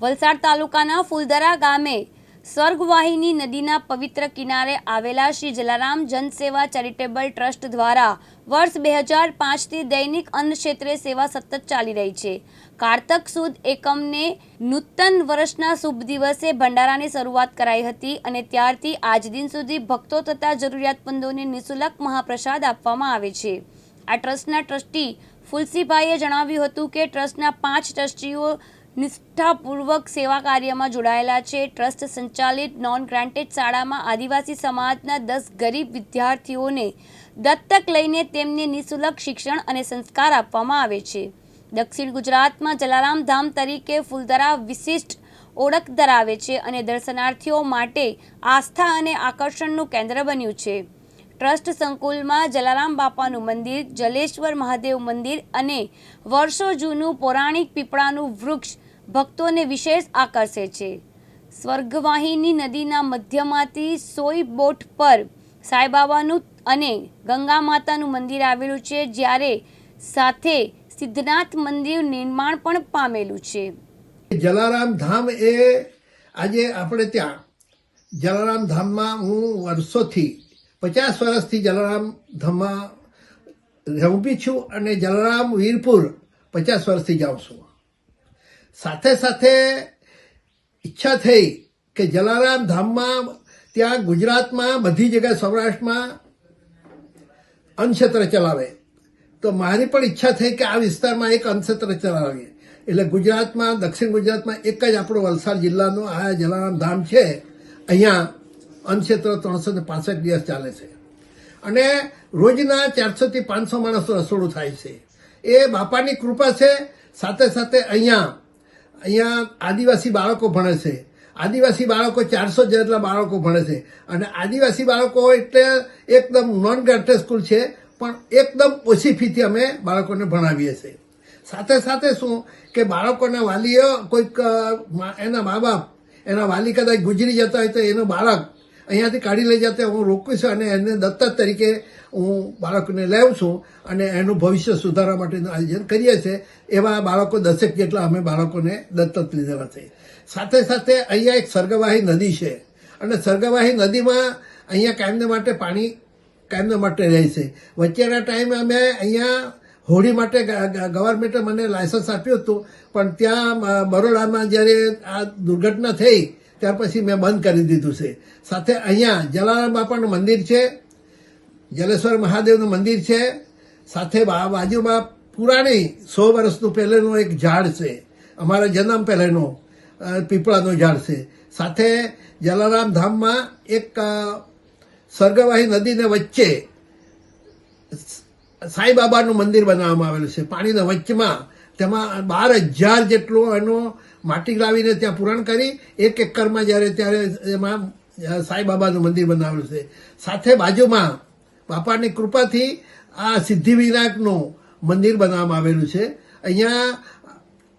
વલસાડ તાલુકાના ફૂલદરા ગામે સ્વર્ગવાહિની નદીના પવિત્ર કિનારે આવેલા શ્રી જલારામ જનસેવા ચેરિટેબલ ટ્રસ્ટ દ્વારા વર્ષ બે હજાર પાંચથી દૈનિક અન્ન ક્ષેત્રે સેવા સતત ચાલી રહી છે. કારતક સુદ એકમને નૂતન વર્ષના શુભ દિવસે ભંડારાની શરૂઆત કરાઈ હતી અને ત્યારથી આજ દિન સુધી ભક્તો તથા જરૂરિયાતમંદોને નિઃશુલ્ક મહાપ્રસાદ આપવામાં આવે છે. આ ટ્રસ્ટના ટ્રસ્ટી ફુલસીભાઈએ જણાવ્યું હતું કે ટ્રસ્ટના પાંચ ટ્રસ્ટીઓ નિષ્ઠાપૂર્વક સેવા કાર્યમાં જોડાયેલા છે. ટ્રસ્ટ સંચાલિત નોન ગ્રાન્ટેડ શાળામાં આદિવાસી સમાજના દસ ગરીબ વિદ્યાર્થીઓને દત્તક લઈને તેમને નિઃશુલ્ક શિક્ષણ અને સંસ્કાર આપવામાં આવે છે. દક્ષિણ ગુજરાતમાં જલારામ ધામ તરીકે ફૂલધરા વિશિષ્ટ ઓળખ ધરાવે છે અને દર્શનાર્થીઓ માટે આસ્થા અને આકર્ષણનું કેન્દ્ર બન્યું છે. ટ્રસ્ટ સંકુલમાં જલારામ બાપાનું મંદિર, જલેશ્વર મહાદેવ મંદિર અને વર્ષો જૂનું પૌરાણિક પીપળાનું વૃક્ષ ભક્તોને વિશેષ આકર્ષે છે. સ્વર્ગવાહિની નદીના મધ્યમાંથી સોય બોટ પર સાંઈબાબાનું અને ગંગા માતાનું મંદિર આવેલું છે, જ્યારે સાથે સિદ્ધનાથ મંદિર નિર્માણ પણ પામેલું છે. જલારામ ધામ એ આજે આપણે ત્યાં, જલારામ ધામમાં હું વર્ષોથી, પચાસ વર્ષથી જલારામ ધામમાં રહું છું અને જલારામ વીરપુર પચાસ વર્ષથી જાઉં છું. સાથે સાથે ઈચ્છા થઈ કે જલારામ ધામમાં, ત્યાં ગુજરાતમાં, બધી જગ્યાએ સૌરાષ્ટ્રમાં અન્નક્ષેત્ર ચલાવે. તો મારી પણ ઈચ્છા થઈ કે આ વિસ્તારમાં એક અન્નક્ષેત્ર ચલાવીએ. એટલે ગુજરાતમાં, દક્ષિણ ગુજરાતમાં એક જ આપણો વલસાડ જિલ્લાનો આ જલારામ ધામ છે. અહીંયા અન્નક્ષેત્ર ત્રણસો ને પાસઠ દિવસ ચાલે છે. અને રોજના ચારસોથી પાંચસો માણસો રસોડું થાય છે. એ બાપાની કૃપા છે. સાથે સાથે અહીંયા અહીંયા આદિવાસી બાળકો ભણે છે. આદિવાસી બાળકો ચારસો જેટલા બાળકો ભણે છે. અને આદિવાસી બાળકો એટલે એકદમ નોન ગ્રાન્ટેડ સ્કૂલ છે, પણ એકદમ ઓછી ફીથી અમે બાળકોને ભણાવીએ છીએ. સાથે સાથે શું કે બાળકોના વાલીઓ કોઈક એના મા બાપ એના વાલી કદાચ ગુજરી જતા હોય તો એનું બાળક અહીંયાથી કાઢી લઈ જતા હું રોકીશ અને એને દત્તક તરીકે હું બાળકને લેવું છું અને એનું ભવિષ્ય સુધારવા માટેનું આયોજન કરીએ છીએ. એવા બાળકો દસેક જેટલા અમે બાળકોને દત્તક લીધેલા છે. સાથે સાથે અહીંયા એક સર્ગવાહી નદી છે અને સર્ગવાહી નદીમાં અહીંયા કાયમને માટે પાણી કાયમને માટે રહે છે. વચ્ચેના ટાઈમે અમે અહીંયા હોળી માટે ગવર્મેન્ટે મને લાયસન્સ આપ્યું હતું, પણ ત્યાં બરોડામાં જ્યારે આ દુર્ઘટના થઈ ત્યાર પછી મેં બંધ કરી દીધું છે. સાથે અહીંયા જલારામ બાપાનું મંદિર છે, જલેશ્વર મહાદેવનું મંદિર છે, સાથે બાજુમાં પુરાણી સો વર્ષનું પહેલેનું એક ઝાડ છે, અમારા જન્મ પહેલેનો પીપળાનું ઝાડ છે. સાથે જલારામ ધામમાં એક સ્વર્ગવાહી નદીને વચ્ચે સાંઈબાબાનું મંદિર બનાવવામાં આવેલું છે. પાણીના વચ્ચેમાં તેમાં બાર હજાર જેટલું એનું માટી લાવીને ત્યાં પૂરણ કરી, એક એકરમાં જ્યારે ત્યારે એમાં સાંઈબાબાનું મંદિર બનાવેલું છે. સાથે બાજુમાં બાપાની કૃપાથી આ સિદ્ધિવિનાયકનું મંદિર બનાવવામાં આવેલું છે. અહીંયા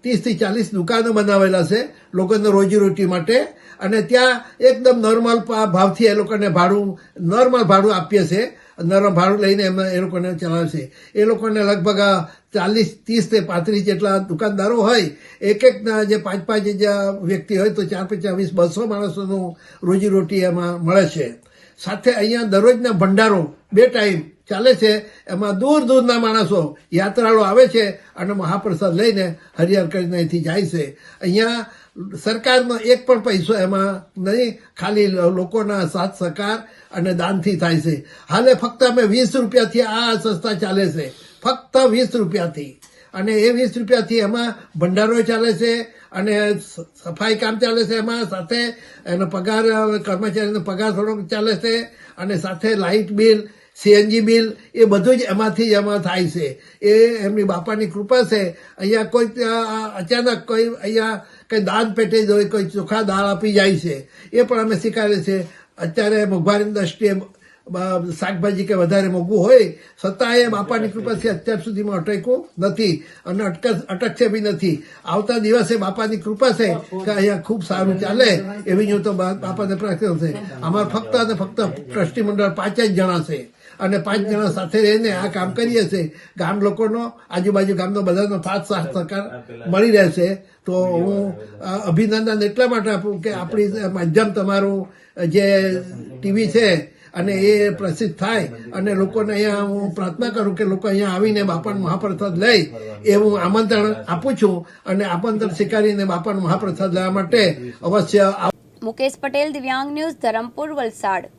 ત્રીસથી ચાલીસ દુકાનો બનાવેલા છે લોકોને રોજીરોટી માટે. અને ત્યાં એકદમ નોર્મલ ભાવથી એ લોકોને ભાડું, નોર્મલ ભાડું આપીએ છીએ નોર્મલ ભાડું લઈને એમાં એ લોકોને ચલાવે છે એ લોકોને લગભગ ચાલીસ, ત્રીસથી પાંત્રીસ જેટલા દુકાનદારો હોય એક એક જે પાંચ પાંચ વ્યક્તિ હોય તો ચાર પચાસ વીસ, બસો માણસોનું રોજીરોટી એમાં મળે છે. સાથે અહીંયા દરરોજના ભંડારો, બે ટાઈમ ચાલે છે, એમાં દૂર દૂરના માણસો યાત્રાળુ આવે છે અને મહાપ્રસાદ લઈને હરિહર કરીને અહીંથી જાય છે. અહીંયા સરકારનો એક પણ પૈસો એમાં નહીં, ખાલી લોકોના સાથ સહકાર અને દાનથી થાય છે. હાલે ફક્ત અમે વીસ રૂપિયાથી આ સંસ્થા ચાલે છે. ફક્ત વીસ રૂપિયાથી. અને એ વીસ રૂપિયાથી એમાં ભંડારો ચાલે છે અને સફાઈ કામ ચાલે છે એમાં, સાથે એનો પગાર, કર્મચારીનો પગાર થોડોક ચાલે છે અને સાથે લાઇટ બિલ સીએનજી બિલ, એ બધું જ એમાંથી એમાં થાય છે. એ એમની બાપાની કૃપા છે. અહીંયા કોઈ અચાનક કોઈ અહીંયા કંઈ દાન પેટે જ હોય, કોઈ ચોખા દાળ આપી જાય છે. એ પણ અમે સ્વીકારીએ છીએ અત્યારે મોંઘવારીની દ્રષ્ટિએ શાકભાજી કે વધારે મોંઘું હોય, છતાં એ બાપાની કૃપાથી અત્યાર સુધીમાં અટક્યું નથી અને અટક, અટકશે બી નથી. આવતા દિવસે બાપાની કૃપા છે કે અહીંયા ખૂબ સારું ચાલે એવી હું તો બાપાને પ્રાર્થના છે. અમારે ફક્ત અને ફક્ત ટ્રસ્ટી મંડળ પાંચ જ જણા છે. અને પાંચ જણા સાથે રહીને આ કામ કરીએ છીએ. ગામ લોકોનો, આજુબાજુ ગામનો બધાનો સાથ સાથ સહકાર મળી રહેશે. તો હું અભિનંદન એટલા માટે આપું કે આપણી માધ્યમ તમારું, જે ટીવી છે અને એ પ્રસિદ્ધ થાય અને લોકોને અહીંયા હું પ્રાર્થના કરું કે લોકો અહીંયા આવીને બાપાનો મહાપ્રસાદ લઈ એ હું આમંત્રણ આપું છું અને આમંત્રણ સ્વીકારીને બાપાનો મહાપ્રસાદ લેવા માટે અવશ્ય મુકેશ પટેલ, દિવ્યાંગ ન્યૂઝ, ધરમપુર, વલસાડ.